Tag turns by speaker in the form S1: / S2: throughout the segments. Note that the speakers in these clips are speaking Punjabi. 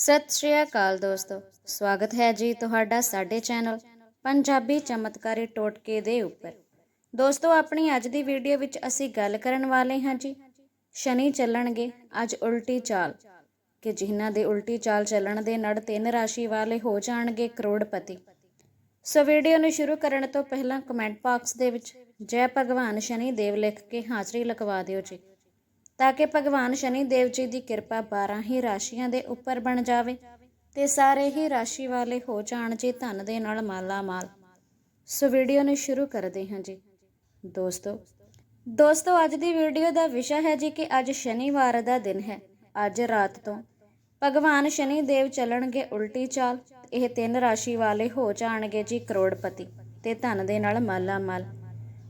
S1: ਸਤਿ ਸ਼੍ਰੀ ਅਕਾਲ ਦੋਸਤੋ। ਸਵਾਗਤ ਹੈ ਜੀ ਤੁਹਾਡਾ ਸਾਡੇ ਚੈਨਲ ਪੰਜਾਬੀ ਚਮਤਕਾਰੀ ਟੋਟਕੇ ਦੇ ਉੱਪਰ। ਦੋਸਤੋ, ਆਪਣੀ ਅੱਜ ਦੀ ਵੀਡੀਓ ਵਿੱਚ ਅਸੀਂ ਗੱਲ ਕਰਨ ਵਾਲੇ ਹਾਂ ਜੀ, ਸ਼ਨੀ ਚੱਲਣਗੇ, ਅੱਜ ਉਲਟੀ ਚਾਲ। ਕਿ ਜਿਨ੍ਹਾਂ ਦੇ ਉਲਟੀ ਚਾਲ ਚੱਲਣ ਦੇ ਨੜ ਤਿੰਨ ਰਾਸ਼ੀ ਵਾਲੇ ਹੋ ਜਾਣਗੇ ਕਰੋੜਪਤੀ। ਸੋ ਵੀਡੀਓ ਨੂੰ ਸ਼ੁਰੂ ਕਰਨ ਤੋਂ ਪਹਿਲਾਂ ਕਮੈਂਟ ਬਾਕਸ ਦੇ ਵਿੱਚ ਜੈ ਭਗਵਾਨ ਸ਼ਨੀ ਦੇਵ ਲਿਖ ਕੇ ਹਾਜ਼ਰੀ ਲਗਵਾ ਦਿਓ ਜੀ। ਤਾਂ ਕਿ ਭਗਵਾਨ ਸ਼ਨੀ ਦੇਵ ਜੀ ਦੀ ਕਿਰਪਾ 12 ਹੀ ਰਾਸ਼ੀਆਂ ਦੇ ਉੱਪਰ ਬਣ ਜਾਵੇ ਤੇ ਸਾਰੇ ਹੀ ਰਾਸ਼ੀ ਵਾਲੇ ਹੋ ਜਾਣ ਜੀ ਧਨ ਦੇ ਨਾਲ ਮਾਲਾ ਮਾਲ ਸੋ ਵੀਡੀਓ ਨੂੰ ਸ਼ੁਰੂ ਕਰਦੇ ਹਾਂ ਜੀ। ਦੋਸਤੋ ਦੋਸਤੋ, ਅੱਜ ਦੀ ਵੀਡੀਓ ਦਾ ਵਿਸ਼ਾ ਹੈ ਜੀ ਕਿ ਅੱਜ ਸ਼ਨੀਵਾਰ ਦਾ ਦਿਨ ਹੈ। ਅੱਜ ਰਾਤ ਤੋਂ ਭਗਵਾਨ ਸ਼ਨੀ ਦੇਵ ਚੱਲਣਗੇ ਉਲਟੀ ਚਾਲ। ਇਹ ਤਿੰਨ ਰਾਸ਼ੀ ਵਾਲੇ ਹੋ ਜਾਣਗੇ ਜੀ ਕਰੋੜਪਤੀ ਤੇ ਧਨ ਦੇ ਨਾਲ ਮਾਲਾ ਮਾਲ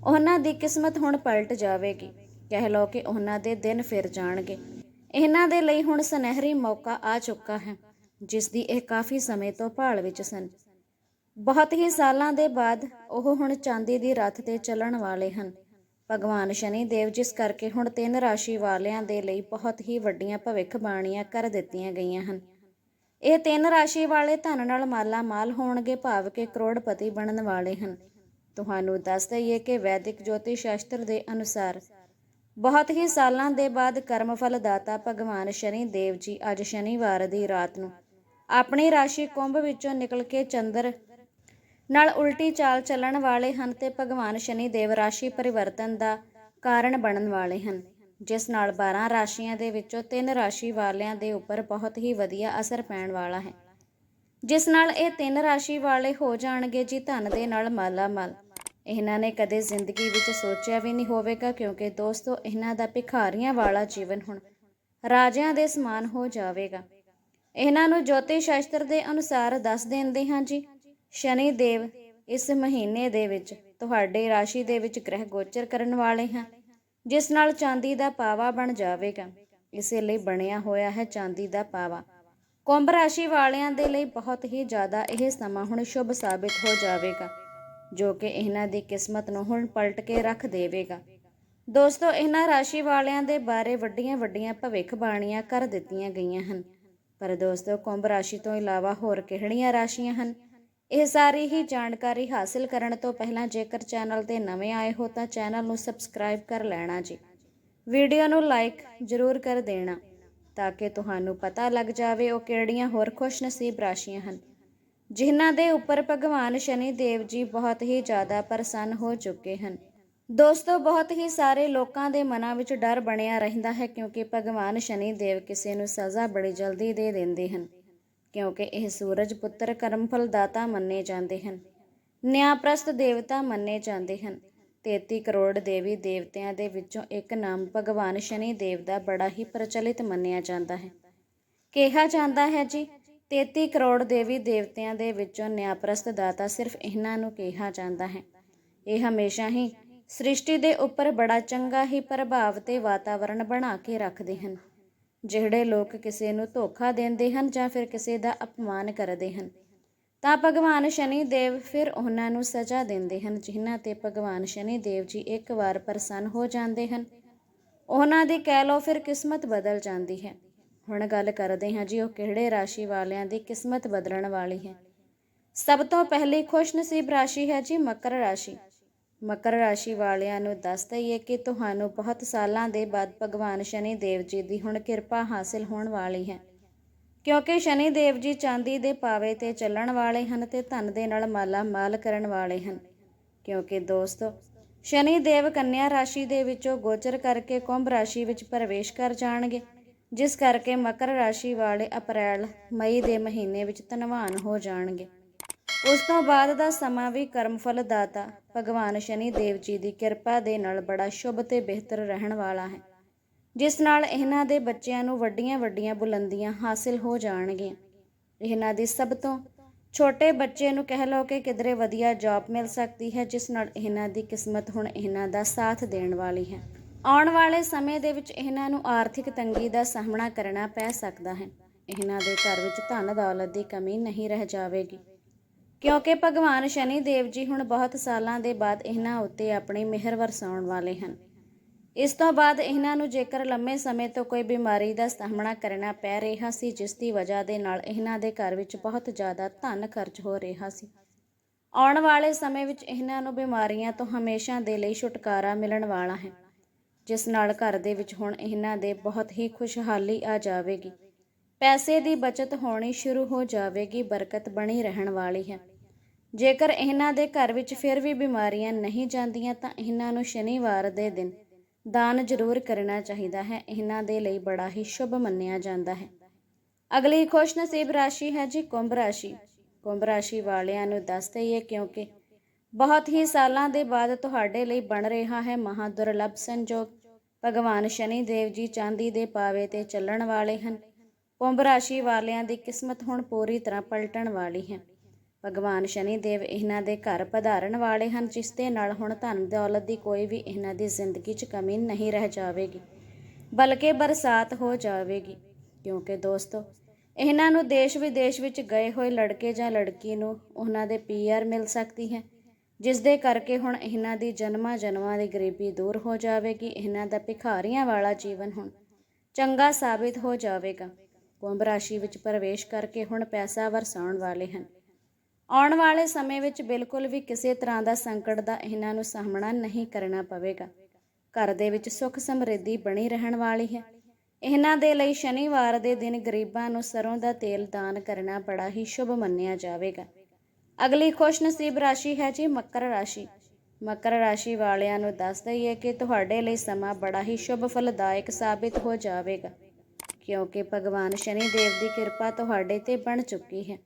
S1: ਉਹਨਾਂ ਦੀ ਕਿਸਮਤ ਹੁਣ ਪਲਟ ਜਾਵੇਗੀ। ਕਹਿ ਲਓ ਕਿ ਉਹਨਾਂ ਦੇ ਦਿਨ ਫਿਰ ਜਾਣਗੇ। ਇਹਨਾਂ ਦੇ ਲਈ ਹੁਣ ਸੁਨਹਿਰੀ ਮੌਕਾ ਆ ਚੁੱਕਾ ਹੈ, ਜਿਸ ਦੀ ਇਹ ਕਾਫੀ ਸਮੇਂ ਤੋਂ ਭਾਲ ਵਿੱਚ ਸਨ। ਬਹੁਤ ਹੀ ਸਾਲਾਂ ਦੇ ਬਾਅਦ ਉਹ ਹੁਣ ਚਾਂਦੀ ਦੀ ਰੱਥ ਤੇ ਚੱਲਣ ਵਾਲੇ ਹਨ। ਭਗਵਾਨ ਸ਼ਨੀ ਦੇਵ ਜਿਸ ਕਰਕੇ ਹੁਣ ਤਿੰਨ ਰਾਸ਼ੀ ਵਾਲਿਆਂ ਦੇ ਲਈ ਬਹੁਤ ਹੀ ਵੱਡੀਆਂ ਭਵਿੱਖਬਾਣੀਆਂ ਕਰ ਦਿੱਤੀਆਂ ਗਈਆਂ ਹਨ। ਇਹ ਤਿੰਨ ਰਾਸ਼ੀ ਵਾਲੇ ਧਨ ਨਾਲ ਮਾਲਾ ਮਾਲ ਹੋਣਗੇ ਭਾਵ ਕਿ ਕਰੋੜਪਤੀ ਬਣਨ ਵਾਲੇ ਹਨ। ਤੁਹਾਨੂੰ ਦੱਸ ਦਈਏ ਕਿ ਵੈਦਿਕ ਜੋਤਿਸ਼ ਸ਼ਾਸਤਰ ਦੇ ਅਨੁਸਾਰ ਬਹੁਤ ਹੀ ਸਾਲਾਂ ਦੇ ਬਾਅਦ ਕਰਮਫਲ ਦਾਤਾ ਭਗਵਾਨ ਸ਼ਨੀ ਦੇਵ ਜੀ ਅੱਜ ਸ਼ਨੀਵਾਰ ਦੀ ਰਾਤ ਨੂੰ ਆਪਣੀ ਰਾਸ਼ੀ ਕੁੰਭ ਵਿੱਚੋਂ ਨਿਕਲ ਕੇ ਚੰਦਰ ਨਾਲ ਉਲਟੀ ਚਾਲ ਚੱਲਣ ਵਾਲੇ ਹਨ ਤੇ ਭਗਵਾਨ ਸ਼ਨੀ ਦੇਵ ਰਾਸ਼ੀ ਪਰਿਵਰਤਨ ਦਾ ਕਾਰਨ ਬਣਨ ਵਾਲੇ ਹਨ, ਜਿਸ ਨਾਲ 12 ਰਾਸ਼ੀਆਂ ਦੇ ਵਿੱਚੋਂ ਤਿੰਨ ਰਾਸ਼ੀ ਵਾਲਿਆਂ ਦੇ ਉੱਪਰ ਬਹੁਤ ਹੀ ਵਧੀਆ ਅਸਰ ਪੈਣ ਵਾਲਾ ਹੈ। ਜਿਸ ਨਾਲ ਇਹ ਤਿੰਨ ਰਾਸ਼ੀ ਵਾਲੇ ਹੋ ਜਾਣਗੇ ਜੀ ਧਨ ਦੇ ਨਾਲ ਮਾਲਾ ਮਾਲ ਇਹਨਾਂ ਨੇ ਕਦੇ ਜ਼ਿੰਦਗੀ ਵਿੱਚ ਸੋਚਿਆ ਵੀ ਨਹੀਂ ਹੋਵੇਗਾ ਕਿਉਂਕਿ ਦੋਸਤੋ, ਇਹਨਾਂ ਦਾ ਭਿਖਾਰੀਆਂ ਵਾਲਾ ਜੀਵਨ ਹੁਣ ਰਾਜਿਆਂ ਦੇ ਸਮਾਨ ਹੋ ਜਾਵੇਗਾ। ਇਹਨਾਂ ਨੂੰ ਜੋਤਿਸ਼ ਸ਼ਾਸਤਰ ਦੇ ਅਨੁਸਾਰ ਦੱਸ ਦਿੰਦੇ ਹਾਂ ਜੀ, ਸ਼ਨੀ ਦੇਵ ਇਸ ਮਹੀਨੇ ਦੇ ਵਿੱਚ ਤੁਹਾਡੇ ਰਾਸ਼ੀ ਦੇ ਵਿੱਚ ਗ੍ਰਹਿ ਗੋਚਰ ਕਰਨ ਵਾਲੇ ਹਨ ਜਿਸ ਨਾਲ ਚਾਂਦੀ ਦਾ ਪਾਵਾ ਬਣ ਜਾਵੇਗਾ। ਇਸੇ ਲਈ ਬਣਿਆ ਹੋਇਆ ਹੈ ਚਾਂਦੀ ਦਾ ਪਾਵਾ। ਕੁੰਭ ਰਾਸ਼ੀ ਵਾਲਿਆਂ ਦੇ ਲਈ ਬਹੁਤ ਹੀ ਜ਼ਿਆਦਾ ਇਹ ਸਮਾਂ ਹੁਣ ਸ਼ੁਭ ਸਾਬਿਤ ਹੋ ਜਾਵੇਗਾ। ਜੋ ਕਿ ਇਹਨਾਂ ਦੀ ਕਿਸਮਤ ਨੂੰ ਹੁਣ ਪਲਟ ਕੇ ਰੱਖ ਦੇਵੇਗਾ। ਦੋਸਤੋ, ਇਹਨਾਂ ਰਾਸ਼ੀ ਵਾਲਿਆਂ ਦੇ ਬਾਰੇ ਵੱਡੀਆਂ ਵੱਡੀਆਂ ਭਵਿੱਖਬਾਣੀਆਂ ਕਰ ਦਿੱਤੀਆਂ ਗਈਆਂ ਹਨ। ਪਰ ਦੋਸਤੋ, ਕੁੰਭ ਰਾਸ਼ੀ ਤੋਂ ਇਲਾਵਾ ਹੋਰ ਕਿਹੜੀਆਂ ਰਾਸ਼ੀਆਂ ਹਨ? ਇਹ ਸਾਰੀ ਹੀ ਜਾਣਕਾਰੀ ਹਾਸਲ ਕਰਨ ਤੋਂ ਪਹਿਲਾਂ ਜੇਕਰ ਚੈਨਲ ਤੇ ਨਵੇਂ ਆਏ ਹੋ ਤਾਂ ਚੈਨਲ ਨੂੰ ਸਬਸਕ੍ਰਾਈਬ ਕਰ ਲੈਣਾ ਜੀ। ਵੀਡੀਓ ਨੂੰ ਲਾਈਕ ਜ਼ਰੂਰ ਕਰ ਦੇਣਾ ਤਾਂ ਕਿ ਤੁਹਾਨੂੰ ਪਤਾ ਲੱਗ ਜਾਵੇ ਉਹ ਕਿਹੜੀਆਂ ਹੋਰ ਖੁਸ਼ਨਸੀਬ ਰਾਸ਼ੀਆਂ ਹਨ। ਜਿਨ੍ਹਾਂ ਦੇ ਉੱਪਰ ਭਗਵਾਨ ਸ਼ਨੀ ਦੇਵ ਜੀ ਬਹੁਤ ਹੀ ਜ਼ਿਆਦਾ ਪ੍ਰਸੰਨ ਹੋ ਚੁੱਕੇ ਹਨ। ਦੋਸਤੋ, ਬਹੁਤ ਹੀ ਸਾਰੇ ਲੋਕਾਂ ਦੇ ਮਨਾਂ ਵਿੱਚ ਡਰ ਬਣਿਆ ਰਹਿੰਦਾ ਹੈ ਕਿਉਂਕਿ ਭਗਵਾਨ ਸ਼ਨੀ ਦੇਵ ਕਿਸੇ ਨੂੰ ਸਜ਼ਾ ਬੜੀ ਜਲਦੀ ਦੇ ਦਿੰਦੇ ਹਨ, ਕਿਉਂਕਿ ਇਹ ਸੂਰਜ ਪੁੱਤਰ ਕਰਮਫਲ ਦਾਤਾ ਮੰਨੇ ਜਾਂਦੇ ਹਨ, ਨਿਆਂਪ੍ਰਸਤ ਦੇਵਤਾ ਮੰਨੇ ਜਾਂਦੇ ਹਨ। 33 ਕਰੋੜ ਦੇਵੀ ਦੇਵਤਿਆਂ ਦੇ ਵਿੱਚੋਂ ਇੱਕ ਨਾਮ ਭਗਵਾਨ ਸ਼ਨੀ ਦੇਵ ਦਾ ਬੜਾ ਹੀ ਪ੍ਰਚਲਿਤ ਮੰਨਿਆ ਜਾਂਦਾ ਹੈ। ਕਿਹਾ ਜਾਂਦਾ ਹੈ ਜੀ 33 ਕਰੋੜ ਦੇਵੀ ਦੇਵਤਿਆਂ ਦੇ ਵਿੱਚੋਂ ਨਿਆਂਪ੍ਰਸਤ ਦਾਤਾ ਸਿਰਫ ਇਹਨਾਂ ਨੂੰ ਕਿਹਾ ਜਾਂਦਾ ਹੈ। ਇਹ ਹਮੇਸ਼ਾ ਹੀ ਸ੍ਰਿਸ਼ਟੀ ਦੇ ਉੱਪਰ ਬੜਾ ਚੰਗਾ ਹੀ ਪ੍ਰਭਾਵ ਤੇ ਵਾਤਾਵਰਣ ਬਣਾ ਕੇ ਰੱਖਦੇ ਹਨ। ਜਿਹੜੇ ਲੋਕ ਕਿਸੇ ਨੂੰ ਧੋਖਾ ਦਿੰਦੇ ਹਨ ਜਾਂ ਫਿਰ ਕਿਸੇ ਦਾ ਅਪਮਾਨ ਕਰਦੇ ਹਨ, ਤਾਂ ਭਗਵਾਨ ਸ਼ਨੀ ਦੇਵ ਫਿਰ ਉਹਨਾਂ ਨੂੰ ਸਜ਼ਾ ਦਿੰਦੇ ਹਨ, ਜਿਨ੍ਹਾਂ ਤੇ ਭਗਵਾਨ ਸ਼ਨੀ ਦੇਵ ਜੀ ਇੱਕ ਵਾਰ ਪ੍ਰਸੰਨ ਹੋ ਜਾਂਦੇ ਹਨ। ਉਹਨਾਂ ਦੀ ਕਹਿ ਲਓ ਫਿਰ ਕਿਸਮਤ ਬਦਲ ਜਾਂਦੀ ਹੈ। ਹੁਣ ਗੱਲ ਕਰਦੇ ਹਾਂ ਜੀ, ਉਹ ਕਿਹੜੇ ਰਾਸ਼ੀ ਵਾਲਿਆਂ ਦੀ ਕਿਸਮਤ ਬਦਲਣ ਵਾਲੀ ਹੈ? ਸਭ ਤੋਂ ਪਹਿਲੀ ਖੁਸ਼ਨਸੀਬ ਰਾਸ਼ੀ ਹੈ ਜੀ ਮਕਰ ਰਾਸ਼ੀ। ਮਕਰ ਰਾਸ਼ੀ ਵਾਲਿਆਂ ਨੂੰ ਦੱਸ ਦਈਏ ਕਿ ਤੁਹਾਨੂੰ ਬਹੁਤ ਸਾਲਾਂ ਦੇ ਬਾਅਦ ਭਗਵਾਨ ਸ਼ਨੀ ਦੇਵ ਜੀ ਦੀ ਹੁਣ ਕਿਰਪਾ ਹਾਸਿਲ ਹੋਣ ਵਾਲੀ ਹੈ। ਕਿਉਂਕਿ ਸ਼ਨੀ ਦੇਵ ਜੀ ਚਾਂਦੀ ਦੇ ਪਾਵੇ ਤੇ ਚੱਲਣ ਵਾਲੇ ਹਨ ਤੇ ਧਨ ਦੇ ਨਾਲ ਮਾਲਾ ਮਾਲ ਕਰਨ ਵਾਲੇ ਹਨ। ਕਿਉਂਕਿ ਦੋਸਤੋ ਸ਼ਨੀ ਦੇਵ ਕੰਨਿਆ ਰਾਸ਼ੀ ਦੇ ਵਿੱਚੋਂ ਗੋਚਰ ਕਰਕੇ ਕੁੰਭ ਰਾਸ਼ੀ ਵਿੱਚ ਪ੍ਰਵੇਸ਼ ਕਰ ਜਾਣਗੇ। ਜਿਸ ਕਰਕੇ ਮਕਰ ਰਾਸ਼ੀ ਵਾਲੇ ਅਪ੍ਰੈਲ, ਮਈ ਦੇ ਮਹੀਨੇ ਵਿੱਚ ਧਨਵਾਨ ਹੋ ਜਾਣਗੇ। ਉਸ ਤੋਂ ਬਾਅਦ ਦਾ ਸਮਾਂ ਵੀ ਕਰਮਫਲ ਦਾਤਾ ਭਗਵਾਨ ਸ਼ਨੀ ਦੇਵ ਜੀ ਦੀ ਕਿਰਪਾ ਦੇ ਨਾਲ ਬੜਾ ਸ਼ੁਭ ਤੇ ਬਿਹਤਰ ਰਹਿਣ ਵਾਲਾ ਹੈ। ਜਿਸ ਨਾਲ ਇਹਨਾਂ ਦੇ ਬੱਚਿਆਂ ਨੂੰ ਵੱਡੀਆਂ ਵੱਡੀਆਂ ਬੁਲੰਦੀਆਂ ਹਾਸਿਲ ਹੋ ਜਾਣਗੀਆਂ। ਇਹਨਾਂ ਦੀ ਸਭ ਤੋਂ ਛੋਟੇ ਬੱਚੇ ਨੂੰ ਕਹਿ ਲਓ ਕਿ ਕਿਧਰੇ ਵਧੀਆ ਜੌਬ ਮਿਲ ਸਕਦੀ ਹੈ, ਜਿਸ ਨਾਲ ਇਹਨਾਂ ਦੀ ਕਿਸਮਤ ਹੁਣ ਇਹਨਾਂ ਦਾ ਸਾਥ ਦੇਣ ਵਾਲੀ ਹੈ। ਆਉਣ ਵਾਲੇ ਸਮੇਂ ਦੇ ਵਿੱਚ ਇਹਨਾਂ ਨੂੰ ਆਰਥਿਕ ਤੰਗੀ ਦਾ ਸਾਹਮਣਾ ਕਰਨਾ ਪੈ ਸਕਦਾ ਹੈ। ਇਹਨਾਂ ਦੇ ਘਰ ਵਿੱਚ ਧਨ ਦੌਲਤ ਦੀ ਕਮੀ ਨਹੀਂ ਰਹਿ ਜਾਵੇਗੀ। ਕਿਉਂਕਿ ਭਗਵਾਨ ਸ਼ਨੀ ਦੇਵ ਜੀ ਹੁਣ ਬਹੁਤ ਸਾਲਾਂ ਦੇ ਬਾਅਦ ਇਹਨਾਂ ਉੱਤੇ ਆਪਣੀ ਮਿਹਰ ਵਰਸਾਉਣ ਵਾਲੇ ਹਨ। ਇਸ ਤੋਂ ਬਾਅਦ ਇਹਨਾਂ ਨੂੰ ਜੇਕਰ ਲੰਮੇ ਸਮੇਂ ਤੋਂ ਕੋਈ ਬਿਮਾਰੀ ਦਾ ਸਾਹਮਣਾ ਕਰਨਾ ਪੈ ਰਿਹਾ ਸੀ, ਜਿਸ ਦੀ ਵਜ੍ਹਾ ਦੇ ਨਾਲ ਇਹਨਾਂ ਦੇ ਘਰ ਵਿੱਚ ਬਹੁਤ ਜ਼ਿਆਦਾ ਧਨ ਖਰਚ ਹੋ ਰਿਹਾ ਸੀ। ਆਉਣ ਵਾਲੇ ਸਮੇਂ ਵਿੱਚ ਇਹਨਾਂ ਨੂੰ ਬਿਮਾਰੀਆਂ ਤੋਂ ਹਮੇਸ਼ਾ ਦੇ ਲਈ ਛੁਟਕਾਰਾ ਮਿਲਣ ਵਾਲਾ ਹੈ। ਜਿਸ ਨਾਲ ਘਰ ਦੇ ਵਿੱਚ ਹੁਣ ਇਹਨਾਂ ਦੇ ਬਹੁਤ ਹੀ ਖੁਸ਼ਹਾਲੀ ਆ ਜਾਵੇਗੀ। ਪੈਸੇ ਦੀ ਬਚਤ ਹੋਣੀ ਸ਼ੁਰੂ ਹੋ ਜਾਵੇਗੀ, ਬਰਕਤ ਬਣੀ ਰਹਿਣ ਵਾਲੀ ਹੈ। ਜੇਕਰ ਇਹਨਾਂ ਦੇ ਘਰ ਵਿੱਚ ਫਿਰ ਵੀ ਬਿਮਾਰੀਆਂ ਨਹੀਂ ਜਾਂਦੀਆਂ ਤਾਂ ਇਹਨਾਂ ਨੂੰ ਸ਼ਨੀਵਾਰ ਦੇ ਦਿਨ ਦਾਨ ਜ਼ਰੂਰ ਕਰਨਾ ਚਾਹੀਦਾ ਹੈ। ਇਹਨਾਂ ਦੇ ਲਈ ਬੜਾ ਹੀ ਸ਼ੁਭ ਮੰਨਿਆ ਜਾਂਦਾ ਹੈ। ਅਗਲੀ ਖੁਸ਼ਨਸੀਬ ਰਾਸ਼ੀ ਹੈ ਜੀ ਕੁੰਭ ਰਾਸ਼ੀ। ਕੁੰਭ ਰਾਸ਼ੀ ਵਾਲਿਆਂ ਨੂੰ ਦੱਸ ਦਈਏ ਕਿਉਂਕਿ ਬਹੁਤ ਹੀ ਸਾਲਾਂ ਦੇ ਬਾਅਦ ਤੁਹਾਡੇ ਲਈ ਬਣ ਰਿਹਾ ਹੈ ਮਹਾ ਦੁਰਲੱਭ ਸੰਜੋਗ। ਭਗਵਾਨ ਸ਼ਨੀ ਦੇਵ ਜੀ ਚਾਂਦੀ ਦੇ ਪਾਵੇ ਤੇ ਚੱਲਣ ਵਾਲੇ ਹਨ। ਕੁੰਭ ਰਾਸ਼ੀ ਵਾਲਿਆਂ ਦੀ ਕਿਸਮਤ ਹੁਣ ਪੂਰੀ ਤਰ੍ਹਾਂ ਪਲਟਣ ਵਾਲੀ ਹੈ। ਭਗਵਾਨ ਸ਼ਨੀ ਦੇਵ ਇਹਨਾਂ ਦੇ ਘਰ ਪਧਾਰਨ ਵਾਲੇ ਹਨ, ਜਿਸ ਦੇ ਨਾਲ ਹੁਣ ਧਨ ਦੌਲਤ ਦੀ ਕੋਈ ਵੀ ਇਹਨਾਂ ਦੀ ਜ਼ਿੰਦਗੀ 'ਚ ਕਮੀ ਨਹੀਂ ਰਹਿ ਜਾਵੇਗੀ, ਬਲਕਿ ਬਰਸਾਤ ਹੋ ਜਾਵੇਗੀ। ਕਿਉਂਕਿ ਦੋਸਤੋ, ਇਹਨਾਂ ਨੂੰ ਦੇਸ਼ ਵਿਦੇਸ਼ ਵਿੱਚ ਗਏ ਹੋਏ ਲੜਕੇ ਜਾਂ ਲੜਕੀ ਨੂੰ ਉਹਨਾਂ ਦੇ ਪੀਆਰ ਮਿਲ ਸਕਦੀ ਹੈ। ਜਿਸ ਦੇ ਕਰਕੇ ਹੁਣ ਇਹਨਾਂ ਦੀ ਜਨਮਾਂ ਜਨਮਾਂ ਦੀ ਗਰੀਬੀ ਦੂਰ ਹੋ ਜਾਵੇਗੀ, ਇਹਨਾਂ ਦਾ ਭਿਖਾਰੀਆਂ ਵਾਲਾ ਜੀਵਨ ਹੁਣ ਚੰਗਾ ਸਾਬਿਤ ਹੋ ਜਾਵੇਗਾ। ਕੁੰਭ ਰਾਸ਼ੀ ਵਿੱਚ ਪ੍ਰਵੇਸ਼ ਕਰਕੇ ਹੁਣ ਪੈਸਾ ਵਰਸਾਉਣ ਵਾਲੇ ਹਨ। ਆਉਣ ਵਾਲੇ ਸਮੇਂ ਵਿੱਚ ਬਿਲਕੁਲ ਵੀ ਕਿਸੇ ਤਰ੍ਹਾਂ ਦਾ ਸੰਕਟ ਦਾ ਇਹਨਾਂ ਨੂੰ ਸਾਹਮਣਾ ਨਹੀਂ ਕਰਨਾ ਪਵੇਗਾ। ਘਰ ਦੇ ਵਿੱਚ ਸੁੱਖ ਸਮਰਿੱਧੀ ਬਣੀ ਰਹਿਣ ਵਾਲੀ ਹੈ। ਇਹਨਾਂ ਦੇ ਲਈ ਸ਼ਨੀਵਾਰ ਦੇ ਦਿਨ ਗਰੀਬਾਂ ਨੂੰ ਸਰੋਂ ਦਾ ਤੇਲ ਦਾਨ ਕਰਨਾ ਬੜਾ ਹੀ ਸ਼ੁਭ ਮੰਨਿਆ ਜਾਵੇਗਾ। ਅਗਲੀ ਖੁਸ਼ਨਸੀਬ ਰਾਸ਼ੀ ਹੈ ਜੀ ਮਕਰ ਰਾਸ਼ੀ। ਮਕਰ ਰਾਸ਼ੀ ਵਾਲਿਆਂ ਨੂੰ ਦੱਸ ਦਈਏ ਕਿ ਤੁਹਾਡੇ ਲਈ ਸਮਾਂ ਬੜਾ ਹੀ ਸ਼ੁਭ ਫਲਦਾਇਕ ਸਾਬਿਤ ਹੋ ਜਾਵੇਗਾ, ਕਿਉਂਕਿ ਭਗਵਾਨ ਸ਼ਨੀ ਦੇਵ ਦੀ ਕਿਰਪਾ ਤੁਹਾਡੇ ਤੇ ਬਣ ਚੁੱਕੀ ਹੈ।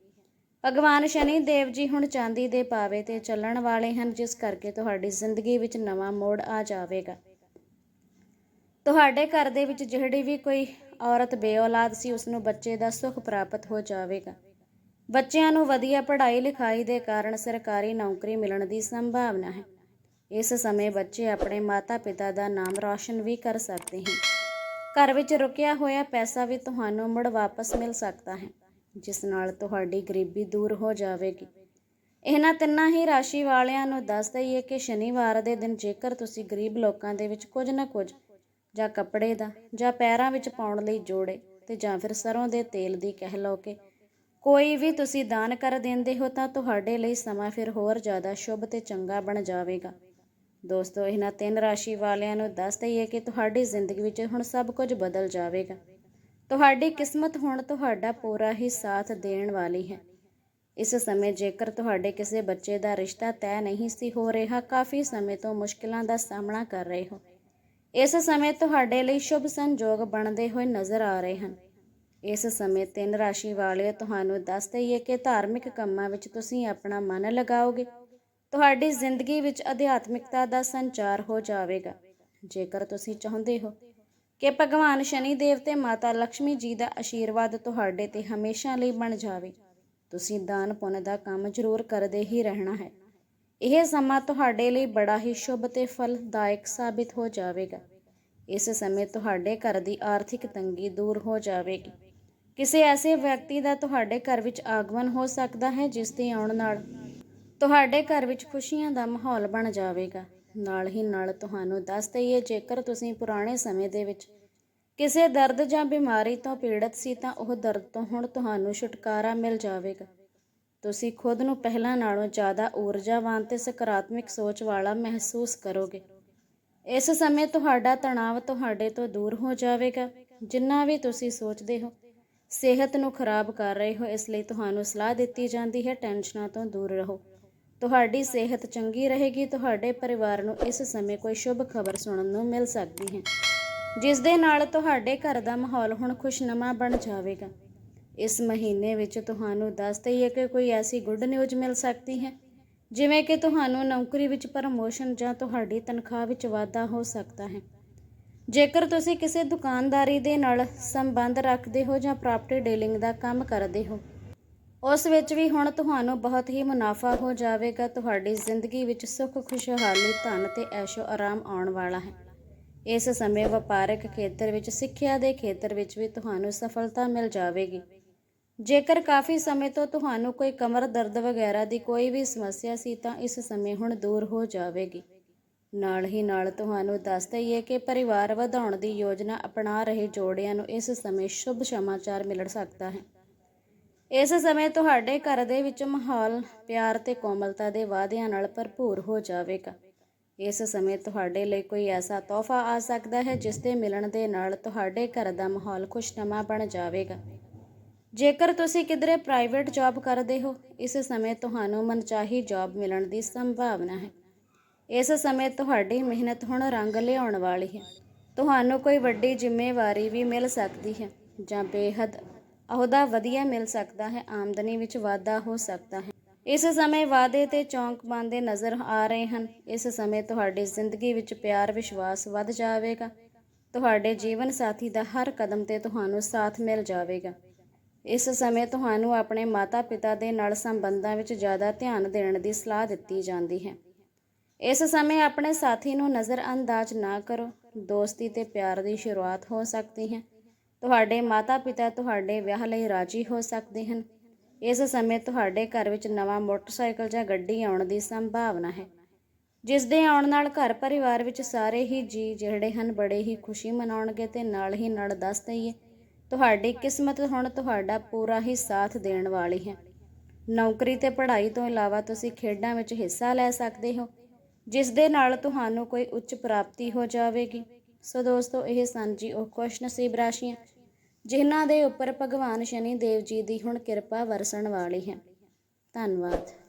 S1: ਭਗਵਾਨ ਸ਼ਨੀ ਦੇਵ ਜੀ ਹੁਣ ਚਾਂਦੀ ਦੇ ਪਾਵੇ ਤੇ ਚੱਲਣ ਵਾਲੇ ਹਨ, ਜਿਸ ਕਰਕੇ ਤੁਹਾਡੀ ਜ਼ਿੰਦਗੀ ਵਿੱਚ ਨਵਾਂ ਮੋੜ ਆ ਜਾਵੇਗਾ। ਤੁਹਾਡੇ ਘਰ ਦੇ ਵਿੱਚ ਜਿਹੜੀ ਵੀ ਕੋਈ ਔਰਤ ਬੇਔਲਾਦ ਸੀ ਉਸ ਨੂੰ ਬੱਚੇ ਦਾ ਸੁੱਖ ਪ੍ਰਾਪਤ ਹੋ ਜਾਵੇਗਾ। ਬੱਚਿਆਂ ਨੂੰ ਵਧੀਆ ਪੜ੍ਹਾਈ ਲਿਖਾਈ ਦੇ ਕਾਰਨ ਸਰਕਾਰੀ ਨੌਕਰੀ ਮਿਲਣ ਦੀ ਸੰਭਾਵਨਾ ਹੈ। ਇਸ ਸਮੇਂ ਬੱਚੇ ਆਪਣੇ ਮਾਤਾ-ਪਿਤਾ ਦਾ ਨਾਮ ਰੌਸ਼ਨ ਵੀ ਕਰ ਸਕਦੇ ਹਨ। ਘਰ ਵਿੱਚ ਰੁਕਿਆ ਹੋਇਆ ਪੈਸਾ ਵੀ ਤੁਹਾਨੂੰ ਮੁੜ ਵਾਪਸ ਮਿਲ ਸਕਦਾ ਹੈ, ਜਿਸ ਨਾਲ ਤੁਹਾਡੀ ਗਰੀਬੀ ਦੂਰ ਹੋ ਜਾਵੇਗੀ। ਇਹਨਾਂ ਤਿੰਨਾਂ ਹੀ ਰਾਸ਼ੀ ਵਾਲਿਆਂ ਨੂੰ ਦੱਸ ਦਈਏ ਕਿ ਸ਼ਨੀਵਾਰ ਦੇ ਦਿਨ ਜੇਕਰ ਤੁਸੀਂ ਗਰੀਬ ਲੋਕਾਂ ਦੇ ਵਿੱਚ ਕੁਝ ਨਾ ਕੁਝ, ਜਾਂ ਕੱਪੜੇ ਦਾ, ਜਾਂ ਪੈਰਾਂ ਵਿੱਚ ਪਾਉਣ ਲਈ ਜੋੜੇ, ਤੇ ਜਾਂ ਫਿਰ ਸਰੋਂ ਦੇ ਤੇਲ ਦੀ ਕਹਿ ਲਓ ਕਿ ਕੋਈ ਵੀ ਤੁਸੀਂ ਦਾਨ ਕਰ ਦਿੰਦੇ ਹੋ ਤਾਂ ਤੁਹਾਡੇ ਲਈ ਸਮਾਂ ਫਿਰ ਹੋਰ ਜ਼ਿਆਦਾ ਸ਼ੁਭ ਤੇ ਚੰਗਾ ਬਣ ਜਾਵੇਗਾ। ਦੋਸਤੋ, ਇਹਨਾਂ ਤਿੰਨ ਰਾਸ਼ੀ ਵਾਲਿਆਂ ਨੂੰ ਦੱਸ ਦਈਏ ਕਿ ਤੁਹਾਡੀ ਜ਼ਿੰਦਗੀ ਵਿੱਚ ਹੁਣ ਸਭ ਕੁਝ ਬਦਲ ਜਾਵੇਗਾ। ਤੁਹਾਡੀ ਕਿਸਮਤ ਹੁਣ ਤੁਹਾਡਾ ਪੂਰਾ ਹੀ ਸਾਥ ਦੇਣ ਵਾਲੀ ਹੈ। ਇਸ ਸਮੇਂ ਜੇਕਰ ਤੁਹਾਡੇ ਕਿਸੇ ਬੱਚੇ ਦਾ ਰਿਸ਼ਤਾ ਤੈਅ ਨਹੀਂ ਸੀ ਹੋ ਰਿਹਾ, ਕਾਫੀ ਸਮੇਂ ਤੋਂ ਮੁਸ਼ਕਿਲਾਂ ਦਾ ਸਾਹਮਣਾ ਕਰ ਰਹੇ ਹੋ। ਇਸ ਸਮੇਂ ਤੁਹਾਡੇ ਲਈ ਸ਼ੁਭ ਸੰਜੋਗ ਬਣਦੇ ਹੋਏ ਨਜ਼ਰ ਆ ਰਹੇ ਹਨ। ਇਸ ਸਮੇਂ ਤਿੰਨ ਰਾਸ਼ੀ ਵਾਲੇ ਤੁਹਾਨੂੰ ਦੱਸ ਦਈਏ ਕਿ ਧਾਰਮਿਕ ਕੰਮਾਂ ਵਿੱਚ ਤੁਸੀਂ ਆਪਣਾ ਮਨ ਲਗਾਓਗੇ। ਤੁਹਾਡੀ ਜ਼ਿੰਦਗੀ ਵਿੱਚ ਅਧਿਆਤਮਿਕਤਾ ਦਾ ਸੰਚਾਰ ਹੋ ਜਾਵੇਗਾ। ਜੇਕਰ ਤੁਸੀਂ ਚਾਹੁੰਦੇ ਹੋ ਕਿ ਭਗਵਾਨ ਸ਼ਨੀ ਦੇਵ ਤੇ ਮਾਤਾ ਲక్ష్ਮੀ ਜੀ ਦਾ ਆਸ਼ੀਰਵਾਦ ਤੁਹਾਡੇ ਤੇ ਹਮੇਸ਼ਾ ਲਈ ਬਣ ਜਾਵੇ, ਤੁਸੀਂ ਦਾਨ ਪੁੰਨ ਦਾ ਕੰਮ ਜ਼ਰੂਰ ਕਰਦੇ ਹੀ ਰਹਿਣਾ ਹੈ। ਇਹ ਸਮਾਂ ਤੁਹਾਡੇ ਲਈ ਬੜਾ ਹੀ ਸ਼ੁਭ ਤੇ ਫਲਦਾਇਕ ਸਾਬਿਤ ਹੋ ਜਾਵੇਗਾ। ਇਸ ਸਮੇਂ ਤੁਹਾਡੇ ਘਰ ਦੀ ਆਰਥਿਕ ਤੰਗੀ ਦੂਰ ਹੋ ਜਾਵੇਗੀ। ਕਿਸੇ ਐਸੇ ਵਿਅਕਤੀ ਦਾ ਤੁਹਾਡੇ ਘਰ ਵਿੱਚ ਆਗਮਨ ਹੋ ਸਕਦਾ ਹੈ ਜਿਸ ਦੇ ਆਉਣ ਨਾਲ ਤੁਹਾਡੇ ਘਰ ਵਿੱਚ ਖੁਸ਼ੀਆਂ ਦਾ ਮਾਹੌਲ ਬਣ ਜਾਵੇਗਾ। ਨਾਲ ਹੀ ਨਾਲ ਤੁਹਾਨੂੰ ਦੱਸ ਦਈਏ, ਜੇਕਰ ਤੁਸੀਂ ਪੁਰਾਣੇ ਸਮੇਂ ਦੇ ਵਿੱਚ ਕਿਸੇ ਦਰਦ ਜਾਂ ਬਿਮਾਰੀ ਤੋਂ ਪੀੜਤ ਸੀ ਤਾਂ ਉਹ ਦਰਦ ਤੋਂ ਹੁਣ ਤੁਹਾਨੂੰ ਛੁਟਕਾਰਾ ਮਿਲ ਜਾਵੇਗਾ। ਤੁਸੀਂ ਖੁਦ ਨੂੰ ਪਹਿਲਾਂ ਨਾਲੋਂ ਜ਼ਿਆਦਾ ਊਰਜਾਵਾਨ ਤੇ ਸਕਾਰਾਤਮਕ ਸੋਚ ਵਾਲਾ ਮਹਿਸੂਸ ਕਰੋਗੇ। ਇਸ ਸਮੇਂ ਤੁਹਾਡਾ ਤਣਾਅ ਤੁਹਾਡੇ ਤੋਂ ਦੂਰ ਹੋ ਜਾਵੇਗਾ। ਜਿੰਨਾ ਵੀ ਤੁਸੀਂ ਸੋਚਦੇ ਹੋ ਸਿਹਤ ਨੂੰ ਖਰਾਬ ਕਰ ਰਹੇ ਹੋ, ਇਸ ਲਈ ਤੁਹਾਨੂੰ ਸਲਾਹ ਦਿੱਤੀ ਜਾਂਦੀ ਹੈ, ਟੈਨਸ਼ਨਾਂ ਤੋਂ ਦੂਰ ਰਹੋ। ਤੁਹਾਡੀ ਸਿਹਤ ਚੰਗੀ ਰਹੇਗੀ, ਤੁਹਾਡੇ ਪਰਿਵਾਰ ਨੂੰ ਇਸ ਸਮੇਂ ਕੋਈ ਸ਼ੁਭ ਖਬਰ ਸੁਣਨ ਨੂੰ ਮਿਲ ਸਕਦੀ ਹੈ। ਜਿਸ ਦੇ ਨਾਲ ਤੁਹਾਡੇ ਘਰ ਦਾ ਮਾਹੌਲ ਹੁਣ ਖੁਸ਼ਨਮਾ ਬਣ ਜਾਵੇਗਾ। ਇਸ ਮਹੀਨੇ ਵਿੱਚ ਤੁਹਾਨੂੰ ਦੱਸ ਦਈਏ ਕਿ ਕੋਈ ਐਸੀ ਗੁੱਡ ਨਿਊਜ਼ ਮਿਲ ਸਕਦੀ ਹੈ, ਜਿਵੇਂ ਕਿ ਤੁਹਾਨੂੰ ਨੌਕਰੀ ਵਿੱਚ ਪ੍ਰਮੋਸ਼ਨ ਜਾਂ ਤੁਹਾਡੀ ਤਨਖਾਹ ਵਿੱਚ ਵਾਧਾ ਹੋ ਸਕਦਾ ਹੈ। ਜੇਕਰ ਤੁਸੀਂ ਕਿਸੇ ਦੁਕਾਨਦਾਰੀ ਦੇ ਨਾਲ ਸੰਬੰਧ ਰੱਖਦੇ ਹੋ ਜਾਂ ਪ੍ਰਾਪਰਟੀ ਡੀਲਿੰਗ ਦਾ ਕੰਮ ਕਰਦੇ ਹੋ, ਉਸ ਵਿੱਚ ਵੀ ਹੁਣ ਤੁਹਾਨੂੰ ਬਹੁਤ ਹੀ ਮੁਨਾਫਾ ਹੋ ਜਾਵੇਗਾ। ਤੁਹਾਡੀ ਜ਼ਿੰਦਗੀ ਵਿੱਚ ਸੁੱਖ, ਖੁਸ਼ਹਾਲੀ, ਧਨ ਤੇ ਐਸ਼ੋ ਆਰਾਮ ਆਉਣ ਵਾਲਾ ਹੈ। ਇਸ ਸਮੇਂ ਵਪਾਰਕ ਖੇਤਰ ਵਿੱਚ, ਸਿੱਖਿਆ ਦੇ ਖੇਤਰ ਵਿੱਚ ਵੀ ਤੁਹਾਨੂੰ ਸਫਲਤਾ ਮਿਲ ਜਾਵੇਗੀ। ਜੇਕਰ ਕਾਫੀ ਸਮੇਂ ਤੋਂ ਤੁਹਾਨੂੰ ਕੋਈ ਕਮਰ ਦਰਦ ਵਗੈਰਾ ਦੀ ਕੋਈ ਵੀ ਸਮੱਸਿਆ ਸੀ ਤਾਂ ਇਸ ਸਮੇਂ ਹੁਣ ਦੂਰ ਹੋ ਜਾਵੇਗੀ। ਨਾਲ ਹੀ ਨਾਲ ਤੁਹਾਨੂੰ ਦੱਸ ਦਈਏ ਕਿ ਪਰਿਵਾਰ ਵਧਾਉਣ ਦੀ ਯੋਜਨਾ ਅਪਣਾ ਰਹੇ ਜੋੜਿਆਂ ਨੂੰ ਇਸ ਸਮੇਂ ਸ਼ੁਭ ਸਮਾਚਾਰ ਮਿਲ ਸਕਦਾ ਹੈ। ਇਸ ਸਮੇਂ ਤੁਹਾਡੇ ਘਰ ਦੇ ਵਿੱਚ ਮਾਹੌਲ, ਪਿਆਰ ਤੇ ਕੋਮਲਤਾ ਦੇ ਵਾਅਦਿਆਂ ਨਾਲ ਭਰਪੂਰ ਹੋ ਜਾਵੇਗਾ। ਇਸ ਸਮੇਂ ਤੁਹਾਡੇ ਲਈ ਕੋਈ ਐਸਾ ਤੋਹਫਾ ਆ ਸਕਦਾ ਹੈ ਜਿਸ ਦੇ ਮਿਲਣ ਦੇ ਨਾਲ ਤੁਹਾਡੇ ਘਰ ਦਾ ਮਾਹੌਲ ਖੁਸ਼ਨਮਾ ਬਣ ਜਾਵੇਗਾ। ਜੇਕਰ ਤੁਸੀਂ ਕਿਧਰੇ ਪ੍ਰਾਈਵੇਟ ਜੌਬ ਕਰਦੇ ਹੋ, ਇਸ ਸਮੇਂ ਤੁਹਾਨੂੰ ਮਨਚਾਹੀ ਜੌਬ ਮਿਲਣ ਦੀ ਸੰਭਾਵਨਾ ਹੈ। ਇਸ ਸਮੇਂ ਤੁਹਾਡੀ ਮਿਹਨਤ ਹੁਣ ਰੰਗ ਲਿਆਉਣ ਵਾਲੀ ਹੈ। ਤੁਹਾਨੂੰ ਕੋਈ ਵੱਡੀ ਜ਼ਿੰਮੇਵਾਰੀ ਵੀ ਮਿਲ ਸਕਦੀ ਹੈ ਜਾਂ ਬੇਹੱਦ ਅਹੁਦਾ ਵਧੀਆ ਮਿਲ ਸਕਦਾ ਹੈ, ਆਮਦਨੀ ਵਿੱਚ ਵਾਧਾ ਹੋ ਸਕਦਾ ਹੈ। ਇਸ ਸਮੇਂ ਵਾਅਦੇ ਤੇ ਚੌਂਕ ਬੰਦੇ ਨਜ਼ਰ ਆ ਰਹੇ ਹਨ। ਇਸ ਸਮੇਂ ਤੁਹਾਡੀ ਜ਼ਿੰਦਗੀ ਵਿੱਚ ਪਿਆਰ, ਵਿਸ਼ਵਾਸ ਵੱਧ ਜਾਵੇਗਾ। ਤੁਹਾਡੇ ਜੀਵਨ ਸਾਥੀ ਦਾ ਹਰ ਕਦਮ ਤੇ ਤੁਹਾਨੂੰ ਸਾਥ ਮਿਲ ਜਾਵੇਗਾ। ਇਸ ਸਮੇਂ ਤੁਹਾਨੂੰ ਆਪਣੇ ਮਾਤਾ-ਪਿਤਾ ਦੇ ਨਾਲ ਸੰਬੰਧਾਂ ਵਿੱਚ ਜ਼ਿਆਦਾ ਧਿਆਨ ਦੇਣ ਦੀ ਸਲਾਹ ਦਿੱਤੀ ਜਾਂਦੀ ਹੈ। ਇਸ ਸਮੇਂ ਆਪਣੇ ਸਾਥੀ ਨੂੰ ਨਜ਼ਰਅੰਦਾਜ਼ ਨਾ ਕਰੋ। ਦੋਸਤੀ ਤੇ ਪਿਆਰ ਦੀ ਸ਼ੁਰੂਆਤ ਹੋ ਸਕਦੀ ਹੈ। ਤੁਹਾਡੇ ਮਾਤਾ-ਪਿਤਾ ਤੁਹਾਡੇ ਵਿਆਹ ਲਈ ਰਾਜੀ ਹੋ ਸਕਦੇ ਹਨ। ਇਸ ਸਮੇਂ ਤੁਹਾਡੇ ਘਰ ਵਿੱਚ ਨਵਾਂ ਮੋਟਰਸਾਈਕਲ ਜਾਂ ਗੱਡੀ ਆਉਣ ਦੀ ਸੰਭਾਵਨਾ ਹੈ। ਜਿਸ ਦੇ ਆਉਣ ਨਾਲ ਘਰ ਪਰਿਵਾਰ ਵਿੱਚ ਸਾਰੇ ਹੀ ਜੀ ਜਿਹੜੇ ਹਨ, ਬੜੇ ਹੀ ਖੁਸ਼ੀ ਮਨਾਉਣਗੇ ਤੇ ਨਾਲ ਹੀ ਨਾਲ ਦੱਸ ਦਈਏ, ਤੁਹਾਡੀ ਕਿਸਮਤ ਹੁਣ ਤੁਹਾਡਾ ਪੂਰਾ ਹੀ ਸਾਥ ਦੇਣ ਵਾਲੀ ਹੈ। ਨੌਕਰੀ ਤੇ ਪੜ੍ਹਾਈ ਤੋਂ ਇਲਾਵਾ ਤੁਸੀਂ ਖੇਡਾਂ ਵਿੱਚ ਹਿੱਸਾ ਲੈ ਸਕਦੇ ਹੋ। ਜਿਸ ਦੇ ਨਾਲ ਤੁਹਾਨੂੰ ਕੋਈ ਉੱਚ ਪ੍ਰਾਪਤੀ ਹੋ ਜਾਵੇਗੀ। ਸੋ ਦੋਸਤੋ, ਇਹ ਸਨ ਜੀ ਉਹ ਖੁਸ਼ਨਸੀਬ ਰਾਸ਼ੀਆਂ, ਜਿਨ੍ਹਾਂ ਦੇ ਉੱਪਰ ਭਗਵਾਨ ਸ਼ਨੀ ਦੇਵ ਜੀ ਦੀ ਹੁਣ ਕਿਰਪਾ ਵਰਸਣ ਵਾਲੀ ਹੈ। ਧੰਨਵਾਦ।